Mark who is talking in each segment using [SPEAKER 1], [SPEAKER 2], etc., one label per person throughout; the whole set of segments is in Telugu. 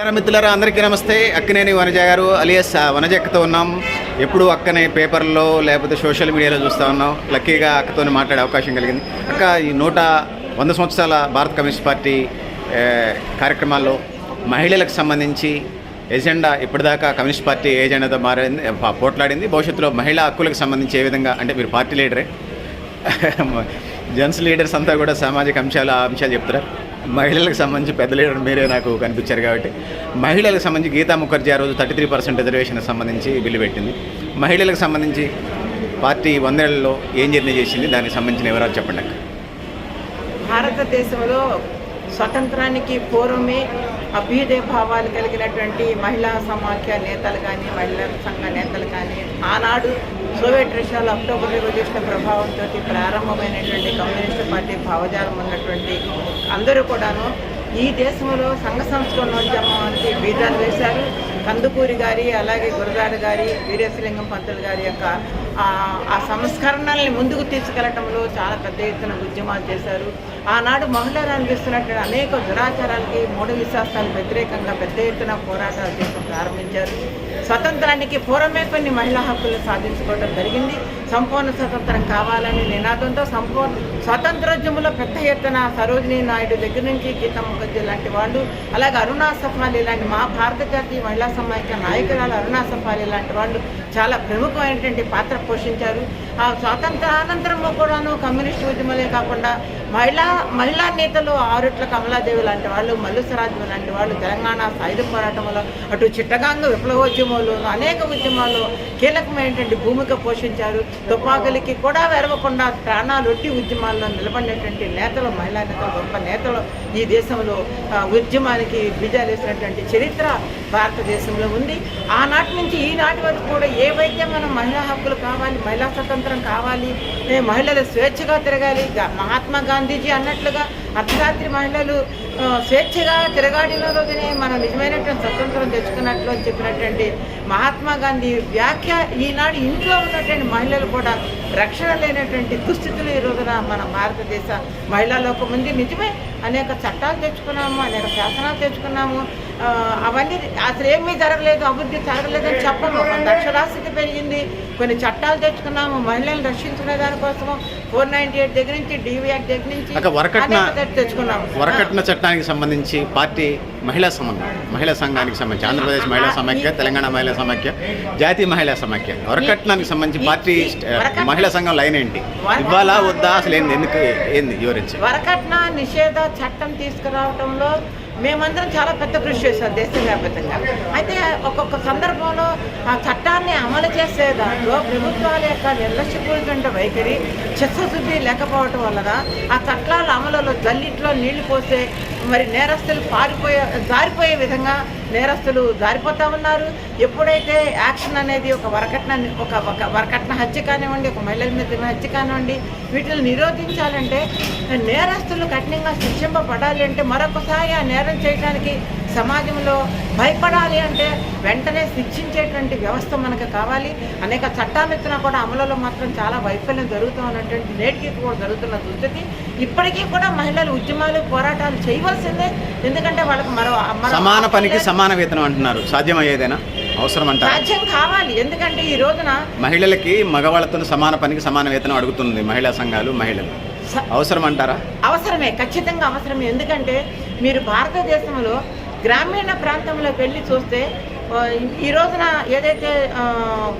[SPEAKER 1] నమస్కారం మిత్రులారా అందరికీ నమస్తే. అక్కనేని వనజ గారు అలియస్ వనజ అక్కతో ఉన్నాం. ఎప్పుడు అక్కనే పేపర్లో లేకపోతే సోషల్ మీడియాలో చూస్తూ ఉన్నాం. లక్కీగా అక్కతో మాట్లాడే అవకాశం కలిగింది. అక్క ఈ నూట వంద సంవత్సరాల భారత కమ్యూనిస్ట్ పార్టీ కార్యక్రమాల్లో మహిళలకు సంబంధించి ఎజెండా ఇప్పటిదాకా కమ్యూనిస్ట్ పార్టీ ఏజెండాతో మారింది పోట్లాడింది. భవిష్యత్తులో మహిళా హక్కులకు సంబంధించి ఏ విధంగా అంటే మీరు పార్టీ లీడరే. జెంట్స్ లీడర్స్ అంతా కూడా సామాజిక అంశాలు ఆ అంశాలు చెప్తారు? మహిళలకు సంబంధించి పెద్ద లీడర్ మీరే నాకు కనిపించారు కాబట్టి మహిళలకు సంబంధించి గీతా ముఖర్జీ ఆ రోజు థర్టీ త్రీ పర్సెంట్ రిజర్వేషన్ సంబంధించి బిల్లు పెట్టింది. మహిళలకు సంబంధించి పార్టీ వందేళ్ళలో ఏం జర్నీ చేసింది? దానికి సంబంధించిన వివరాలు చెప్పండి అక్క.
[SPEAKER 2] భారతదేశంలో స్వతంత్రానికి పూర్వమే అభ్యుదయ భావాలు కలిగినటువంటి మహిళా సమాఖ్య నేతలు కానీ మహిళా సంఘ నేతలు కానీ ఆనాడు సోవియట్ రష్యాలో అక్టోబర్ రెవల్యూషన్ ప్రభావంతో ప్రారంభమైనటువంటి కమ్యూనిస్ట్ పార్టీ భావజాలం ఉన్నటువంటి అందరూ కూడాను ఈ దేశంలో సంఘ సంస్కరణోద్యమానికి బీజాలు వేశారు. కందుకూరి గారి అలాగే గురదాడు గారి వీరేశలింగం పంతులు గారి యొక్క ఆ- సంస్కరణల్ని ముందుకు తీసుకెళ్ళటంలో చాలా పెద్ద ఎత్తున ఉద్యమాలు చేశారు. ఆనాడు మహిళలు అనిపిస్తున్నటువంటి అనేక దురాచారాలకి మూఢ విశ్వాసాలకు వ్యతిరేకంగా పెద్ద ఎత్తున పోరాటాలు చేయడం ప్రారంభించారు. స్వతంత్రానికి పూర్వమే కొన్ని మహిళా హక్కులు సాధించుకోవడం జరిగింది. సంపూర్ణ స్వతంత్రం కావాలని నినాదంతో సంపూర్ణ స్వతంత్రోద్యమంలో పెద్ద ఎత్తున సరోజిని నాయుడు దగ్గర నుంచి గీతా ముఖర్జీ లాంటి వాళ్ళు అలాగే అరుణా సఫాలి లాంటి మా భారత జాతీయ మహిళా సమాఖ్య నాయకురాలు అరుణా సఫాలి లాంటి వాళ్ళు చాలా ప్రముఖమైనటువంటి పాత్ర పోషించారు. ఆ స్వాతంత్రానంతరంలో కూడాను కమ్యూనిస్ట్ ఉద్యమాలే కాకుండా మహిళా మహిళా నేతలు ఆరుట్ల కమలాదేవి లాంటి వాళ్ళు మల్లుసరాజు లాంటి వాళ్ళు తెలంగాణ సాయుధ పోరాటంలో అటు చిట్టగాంగ విప్లవోద్యమంలో అనేక ఉద్యమాల్లో కీలకమైనటువంటి భూమిక పోషించారు. తుపాకులకి కూడా వెరవకుండా ప్రాణాలొట్టి ఉద్యమాల్లో నిలబడినటువంటి నేతలు మహిళా నేతలు గొప్ప నేతలు ఈ దేశంలో ఉద్యమానికి బీజాలు వేసినటువంటి చరిత్ర భారతదేశంలో ఉంది. ఆనాటి నుంచి ఈనాటి వరకు కూడా ఏవైతే మనం మహిళా హక్కులు కావాలి మహిళా స్వతంత్రం కావాలి మహిళలు స్వేచ్ఛగా తిరగాలి మహాత్మా గాంధీజీ అన్నట్లుగా అర్ధరాత్రి మహిళలు స్వేచ్ఛగా తిరగాడిన మనం నిజమైనటువంటి స్వతంత్రం తెచ్చుకున్నట్లు అని చెప్పినటువంటి మహాత్మా గాంధీ వ్యాఖ్య ఈనాడు ఇంట్లో ఉన్నటువంటి మహిళలు కూడా రక్షణ లేనటువంటి దుస్థితులు ఈ రోజున మన భారతదేశ మహిళా లోకం ఉంది నిజమే. అనేక చట్టాలు తెచ్చుకున్నాము అనేక శాసనాలు తెచ్చుకున్నాము. అవన్నీ అసలు ఏమీ జరగలేదు అభివృద్ధి జరగలేదని చెప్పము. అక్షరాస్యత పెరిగింది. కొన్ని చట్టాలు తెచ్చుకున్నాము మహిళలను రక్షించుకునే దానికోసము. ఫోర్ నైన్టీ ఎయిట్ దగ్గర నుంచి డివి యాక్ట్ దగ్గర నుంచి తెచ్చుకున్నాము.
[SPEAKER 1] వరకట్న చట్టానికి సంబంధించి పార్టీ మహిళా సంబంధం మహిళా సంఘానికి సంబంధించి ఆంధ్రప్రదేశ్ మహిళా సమాఖ్య తెలంగాణ మహిళా సమాఖ్య జాతీయ మహిళా సమాఖ్య వరకట్నానికి సంబంధించి పార్టీ మహిళా సంఘం లైన్ ఏంటి? ఇవ్వాలా వద్దా? అసలు ఏంది ఎందుకు? ఏంది? వివరించి.
[SPEAKER 2] వరకట్న నిషేధ చట్టం తీసుకురావడంలో మేమందరం చాలా పెద్ద కృషి చేశాం దేశవ్యాప్తంగా. అయితే ఒక్కొక్క సందర్భంలో ఆ చట్టాన్ని అమలు చేసే దాంట్లో ప్రభుత్వాల యొక్క నిర్లక్ష్యపూరిత వైఖరి చిత్తశుద్ధి లేకపోవటం వలన ఆ చట్టాల అమలులో జల్లిట్లో నీళ్ళు పోసే మరి నేరస్తులు పారిపోయే జారిపోయే విధంగా నేరస్తులు జారిపోతా ఉన్నారు. ఎప్పుడైతే యాక్షన్ అనేది ఒక వరకట్న ఒక ఒక వరకట్న హత్య కానివ్వండి ఒక మహిళల మీద హత్య కానివ్వండి వీటిని నిరోధించాలంటే నేరస్తులు కఠినంగా శిక్షింపబడాలి అంటే మరొకసారి ఆ నేరం చేయడానికి సమాజంలో భయపడాలి అంటే వెంటనే శిక్షించేటువంటి వ్యవస్థ మనకు కావాలి. అనేక చట్టాలు ఇచ్చినా కూడా అమలులో మాత్రం చాలా వైఫల్యం జరుగుతూ ఉన్నటువంటి నేటికి కూడా జరుగుతున్న దుస్థితి. ఇప్పటికీ కూడా మహిళలు ఉద్యమాలు పోరాటాలు చేయవలసిందే. ఎందుకంటే వాళ్ళకి మరో
[SPEAKER 1] సమాన పనికి సమాన వేతనం అంటున్నారు. సాధ్యమయ్యేదేనా? అవసరం అంటారా
[SPEAKER 2] సాధ్యం కావాలి. ఎందుకంటే ఈ రోజున
[SPEAKER 1] మహిళలకి మగవాళ్ళతో సమాన పనికి సమాన వేతనం అడుగుతుంది మహిళా సంఘాలు మహిళలు. అవసరం అంటారా
[SPEAKER 2] అవసరమే ఖచ్చితంగా అవసరమే. ఎందుకంటే మీరు భారతదేశంలో గ్రామీణ ప్రాంతంలోకి వెళ్ళి చూస్తే ఈ రోజున ఏదైతే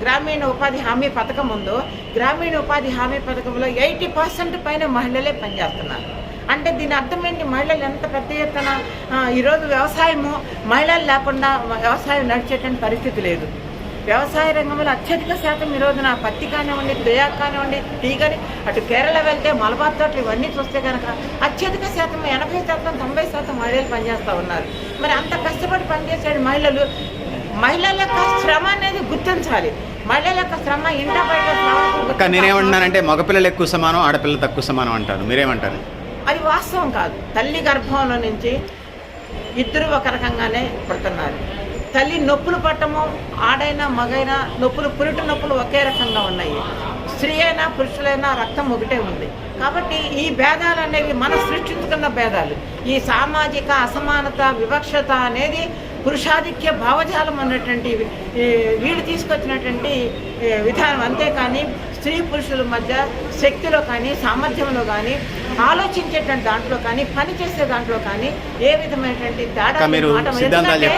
[SPEAKER 2] గ్రామీణ ఉపాధి హామీ పథకం ఉందో గ్రామీణ ఉపాధి హామీ పథకంలో ఎయిటీ పర్సెంట్ పైన మహిళలే పనిచేస్తున్నారు. అంటే దీని అర్థం ఏంటి? మహిళలు ఎంత పెద్ద ఎత్తున ఈరోజు వ్యవసాయము మహిళలు లేకుండా వ్యవసాయం నడిచేటువంటి పరిస్థితి లేదు. వ్యవసాయ రంగంలో అత్యధిక శాతం ఈ రోజున పత్తి కానివ్వండి తేయాకు కానివ్వండి టీ కానీ అటు కేరళ వెళ్తే మలబార్ తోటలు ఇవన్నీ చూస్తే కనుక అత్యధిక శాతం ఎనభై శాతం తొంభై శాతం మహిళలు పనిచేస్తూ ఉన్నారు. మరి అంత కష్టపడి పనిచేసే మహిళలు మహిళల యొక్క శ్రమ అనేది గుర్తించాలి. మహిళల యొక్క శ్రమ ఇంట బయట
[SPEAKER 1] నేనేమంటున్నానంటే మగపిల్లలు ఎక్కువ సమానం ఆడపిల్లలు తక్కువ సమానం అంటారు. మీరేమంటారు?
[SPEAKER 2] అది వాస్తవం కాదు. తల్లి గర్భంలో నుంచి ఇద్దరు ఒక రకంగానే పుడుతున్నారు. తల్లి నొప్పులు పట్టము ఆడైనా మగైనా నొప్పులు పురిటి నొప్పులు ఒకే రకంగా ఉన్నాయి. స్త్రీ అయినా పురుషులైనా రక్తం ఒకటే ఉంది. కాబట్టి ఈ భేదాలు అనేవి మనం సృష్టించుకున్న భేదాలు. ఈ సామాజిక అసమానత వివక్షత అనేది పురుషాధిక్య భావజాలం అన్నటువంటి వీళ్ళు తీసుకొచ్చినటువంటి విధానం. అంతేకాని స్త్రీ పురుషుల మధ్య శక్తిలో కానీ సామర్థ్యంలో కానీ ఆలోచించేటువంటి దాంట్లో కానీ పని చేసే దాంట్లో కానీ ఏ విధమైనటువంటి తేడా ఎందుకంటే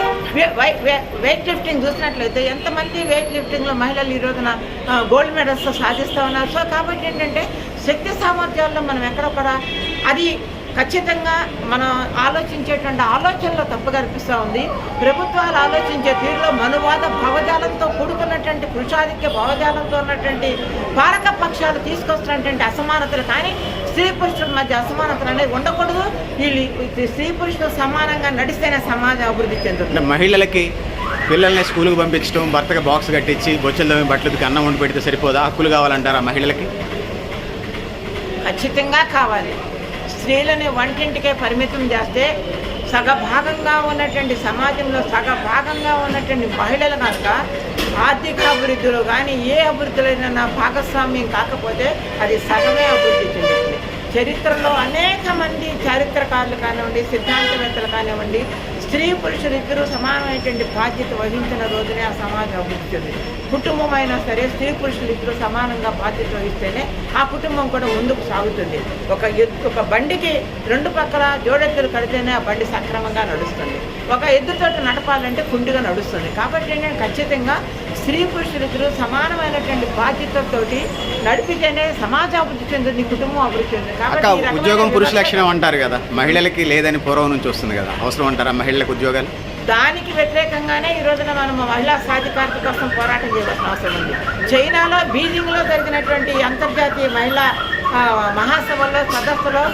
[SPEAKER 2] వెయిట్ లిఫ్టింగ్ చూసినట్లయితే ఎంతమంది వెయిట్ లిఫ్టింగ్లో మహిళలు ఈ రోజున గోల్డ్ మెడల్స్ సాధిస్తూ ఉన్నారు? సో కాబట్టి ఏంటంటే శక్తి సామర్థ్యాల్లో మనం ఎక్కడ కూడా అది ఖచ్చితంగా మనం ఆలోచించేటువంటి ఆలోచనలో తప్పు కనిపిస్తూ ఉంది. ప్రభుత్వాలు ఆలోచించే తీరులో మనువాద భావజాలంతో కూడుకున్నటువంటి పురుషాధిక్య భావజాలంతో ఉన్నటువంటి పాలక పక్షాలు తీసుకొస్తున్నటువంటి అసమానతలు కానీ స్త్రీ పురుషుల మధ్య అసమానతలు అనేవి ఉండకూడదు. వీళ్ళు స్త్రీ పురుషులు సమానంగా నడిస్తేనే సమాజం అభివృద్ధి చెందుతుంది.
[SPEAKER 1] మహిళలకి పిల్లల్ని స్కూల్కి పంపించడం భర్తకి బాక్స్ కట్టించి బొచ్చెలు బట్టలకి అన్నం వండి పెడితే సరిపోదా? హక్కులు కావాలంటారా మహిళలకి?
[SPEAKER 2] ఖచ్చితంగా కావాలి. స్త్రీలని వంటింటికే పరిమితం చేస్తే సగభాగంగా ఉన్నటువంటి సమాజంలో సగభాగంగా ఉన్నటువంటి మహిళలు కనుక ఆర్థిక అభివృద్ధిలో కానీ ఏ అభివృద్ధిలో భాగస్వామ్యం కాకపోతే అది సగమే అభివృద్ధి చెందుతుంది. చరిత్రలో అనేక మంది చారిత్రకారులు కానివ్వండి సిద్ధాంతవేత్తలు కానివ్వండి స్త్రీ పురుషులు ఇద్దరూ సమానమైనటువంటి బాధ్యత వహించిన రోజునే ఆ సమాజం అభివృద్ధి కుటుంబం అయినా సరే స్త్రీ పురుషులు ఇద్దరు సమానంగా బాధ్యత వహిస్తేనే ఆ కుటుంబం కూడా ముందుకు సాగుతుంది. ఒక ఒక బండికి రెండు పక్కల జోడెత్తులు కడితేనే ఆ బండి సక్రమంగా నడుస్తుంది. ఒక ఎద్దుతోటి నడపాలంటే కుండిగా నడుస్తుంది. కాబట్టి ఏంటంటే ఖచ్చితంగా స్త్రీ పురుషులు ఇద్దరు సమానమైనటువంటి బాధ్యతతోటి నడిపితేనే సమాజం అభివృద్ధి చెందుతుంది కుటుంబం అభివృద్ధి చెందుతుంది. కాబట్టి
[SPEAKER 1] ఉద్యోగం పురుష లక్షణం అంటారు కదా. మహిళలకి లేదని పూర్వం నుంచి వస్తుంది కదా. అవసరం అంటారా మహిళలకు ఉద్యోగాలు?
[SPEAKER 2] దానికి వ్యతిరేకంగానే ఈ రోజున మనం మహిళా సాధికారత కోసం పోరాటం చేయవలసిన అవసరం ఉంది. చైనాలో బీజింగ్లో జరిగినటువంటి అంతర్జాతీయ మహిళా మహాసభలో సదస్సులో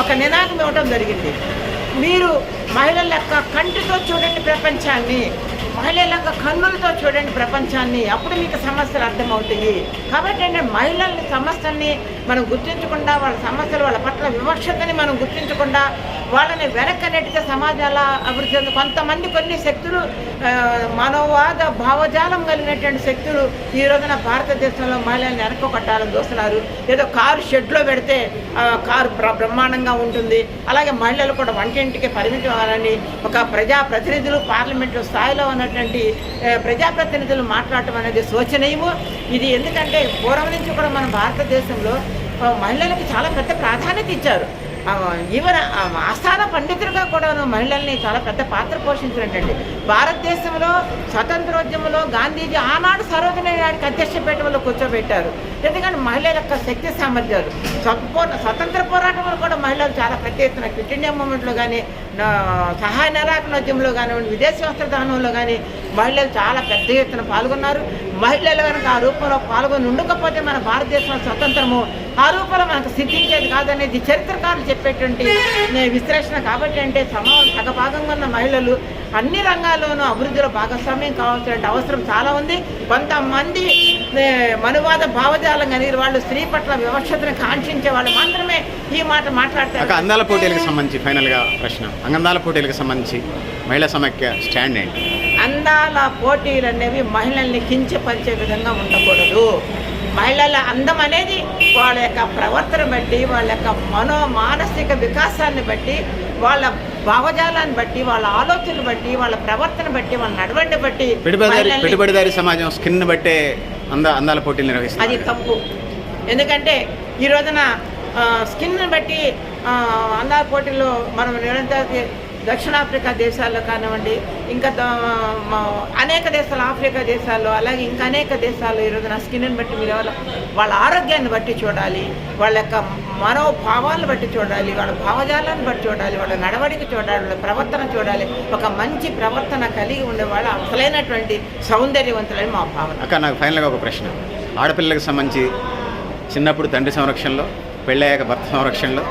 [SPEAKER 2] ఒక నినాదం ఇవ్వడం జరిగింది. మీరు మహిళల యొక్క కంటితో చూడండి ప్రపంచాన్ని మహిళల యొక్క కన్నులతో చూడండి ప్రపంచాన్ని. అప్పుడు మీకు సమస్యలు అర్థమవుతాయి. కాబట్టి అంటే మహిళల్ని సమస్యల్ని మనం గుర్తించకుండా వాళ్ళ సమస్యలు వాళ్ళ పట్ల వివక్షతని మనం గుర్తించకుండా వాళ్ళని వెనక్కి నెట్టితే సమాజాల అభివృద్ధి చెంది కొంతమంది కొన్ని శక్తులు మనోవాద భావజాలం కలిగినటువంటి శక్తులు ఈ రోజున భారతదేశంలో మహిళల్ని వెనక్కొట్టాలని చూస్తున్నారు. ఏదో కారు షెడ్లో పెడితే కారు బ్రహ్మాండంగా ఉంటుంది. అలాగే మహిళలు కూడా వంటింటికి పరిమితం అవ్వాలని ఒక ప్రజా ప్రతినిధులు పార్లమెంటు స్థాయిలో ఉన్నటువంటి ప్రజాప్రతినిధులు మాట్లాడటం అనేది శోచనీయము. ఇది ఎందుకంటే పూర్వం నుంచి కూడా మన భారతదేశంలో మహిళలకు చాలా పెద్ద ప్రాధాన్యత ఇచ్చారు. ఈవెన్ ఆస్థాన పండితులుగా కూడా మహిళల్ని చాలా పెద్ద పాత్ర పోషించినట్టండి. భారతదేశంలో స్వతంత్రోద్యమంలో గాంధీజీ ఆనాడు సరోజినీ నాయుడికి అధ్యక్ష పీఠంలో కూర్చోబెట్టారు. ఎందుకంటే మహిళల యొక్క శక్తి సామర్థ్యాలు. సంపూర్ణ స్వతంత్ర పోరాటంలో కూడా మహిళలు చాలా పెద్ద ఎత్తున క్విట్ ఇండియా మూమెంట్లో కానీ సహాయ నిరాకరణోద్యమంలో కానివ్వండి విదేశీ వస్త్రదానంలో కానీ మహిళలు చాలా పెద్ద ఎత్తున పాల్గొన్నారు. మహిళలు కనుక ఆ రూపంలో పాల్గొని ఉండకపోతే మన భారతదేశంలో స్వతంత్రము ఆ రూపంలో మనకు సిద్ధించేది కాదనేది చరిత్రకారులు చెప్పేటువంటి విశ్లేషణ కాబట్టి అంటే సమా సగభాగంగా ఉన్న మహిళలు అన్ని రంగాల్లోనూ అభివృద్ధిలో భాగస్వామ్యం కావాల్సిన అవసరం చాలా ఉంది. కొంతమంది మనువాద భావజాలం కలిగిన వాళ్ళు స్త్రీ పట్ల వివక్షతను కాంక్షించే వాళ్ళు మాత్రమే ఈ మాట మాట్లాడతారు.
[SPEAKER 1] అందాల పోటీలకు సంబంధించి ఫైనల్గా ప్రశ్న. అందాల పోటీలకు సంబంధించి మహిళా సమైక్య స్టాండ్ ఏంటి?
[SPEAKER 2] అందాల పోటీలు అనేవి మహిళల్ని కించపరిచే విధంగా ఉండకూడదు. మహిళల అందం అనేది వాళ్ళ యొక్క ప్రవర్తన బట్టి వాళ్ళ యొక్క మనో మానసిక వికాసాన్ని బట్టి వాళ్ళ భావజాలాన్ని బట్టి వాళ్ళ ఆలోచన బట్టి వాళ్ళ ప్రవర్తన బట్టి వాళ్ళ నడవడిని బట్టి
[SPEAKER 1] పెట్టుబడిదారి సమాజం స్కిన్ బట్టే అంద అందాల పోటీలు
[SPEAKER 2] అది
[SPEAKER 1] నిర్వహిస్తారు
[SPEAKER 2] తప్పు. ఎందుకంటే ఈ రోజున స్కిన్ బట్టి అందాల పోటీల్లో మనం నిరంతర దక్షిణాఫ్రికా దేశాల్లో కానివ్వండి ఇంకా అనేక దేశాలు ఆఫ్రికా దేశాల్లో అలాగే ఇంకా అనేక దేశాల్లో ఈరోజు నా స్కిన్ని బట్టి మీరు ఎవరు వాళ్ళ ఆరోగ్యాన్ని బట్టి చూడాలి వాళ్ళ యొక్క మనోభావాలను బట్టి చూడాలి వాళ్ళ భావజాలాన్ని బట్టి చూడాలి వాళ్ళ నడవడిక చూడాలి వాళ్ళ ప్రవర్తన చూడాలి. ఒక మంచి ప్రవర్తన కలిగి ఉండే వాళ్ళ అసలైనటువంటి సౌందర్యవంతులని మా భావన.
[SPEAKER 1] అక్క నాకు ఫైనల్గా ఒక ప్రశ్న. ఆడపిల్లలకు సంబంధించి చిన్నప్పుడు తండ్రి సంరక్షణలో పెళ్ళయ్యాక భర్త సంరక్షణలో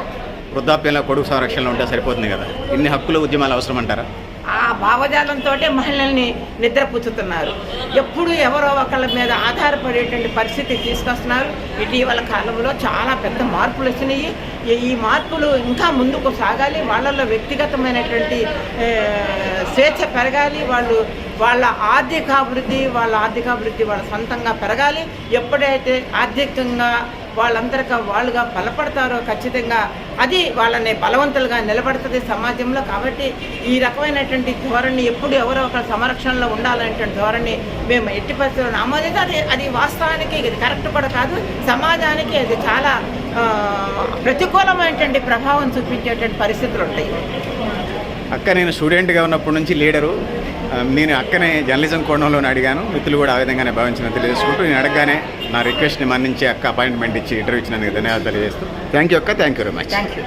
[SPEAKER 1] వృద్ధాప్యంలో కొడుకు సంరక్షణలో ఉంటే సరిపోతుంది కదా? ఇన్ని హక్కుల ఉద్యమాలు అవసరం అంటారా
[SPEAKER 2] ఆ భావజాలంతో మహిళల్ని నిద్రపుచ్చుతున్నారు. ఎప్పుడు ఎవరో ఒకళ్ళ మీద ఆధారపడేటువంటి పరిస్థితి తీసుకొస్తున్నారు. ఇటీవల కాలంలో చాలా పెద్ద మార్పులు వచ్చినాయి. ఈ- ఈ మార్పులు ఇంకా ముందుకు సాగాలి. వాళ్ళల్లో వ్యక్తిగతమైనటువంటి స్వేచ్ఛ పెరగాలి. వాళ్ళు వాళ్ళ ఆర్థికాభివృద్ధి వాళ్ళ ఆర్థికాభివృద్ధి వాళ్ళ సొంతంగా పెరగాలి. ఎప్పుడైతే ఆర్థికంగా వాళ్ళందరికీ వాళ్ళుగా బలపడతారో ఖచ్చితంగా అది వాళ్ళని బలవంతులుగా నిలబడుతుంది సమాజంలో కాబట్టి ఈ రకమైనటువంటి ధోరణి ఎప్పుడు ఎవరో ఒకరి సంరక్షణలో ఉండాలనేటువంటి ధోరణి మేము ఎట్టి పరిస్థితుల్లో ఆమోదించి అది అది వాస్తవానికి ఇది కరెక్ట్ కూడా కాదు. సమాజానికి అది చాలా ప్రతికూలమైనటువంటి ప్రభావం చూపించేటువంటి పరిస్థితులు ఉంటాయి.
[SPEAKER 1] అక్క నేను స్టూడెంట్గా ఉన్నప్పటి నుంచి లీడరు. Um, నేను అక్కనే జర్నలిజం కోణంలోనే అడిగాను. మిత్రులు కూడా ఆ విధంగానే భావించిన తెలియజేసుకుంటూ నేను అడగగానే నా రిక్వెస్ట్ని మన్నించి అక్క అపాయింట్మెంట్ ఇచ్చి ఇంటర్వ్యూ ఇచ్చినందుకు ధన్యవాదాలు తెలియజేస్తూ. థ్యాంక్ యూ అక్క. Thank you very much.
[SPEAKER 2] Thank you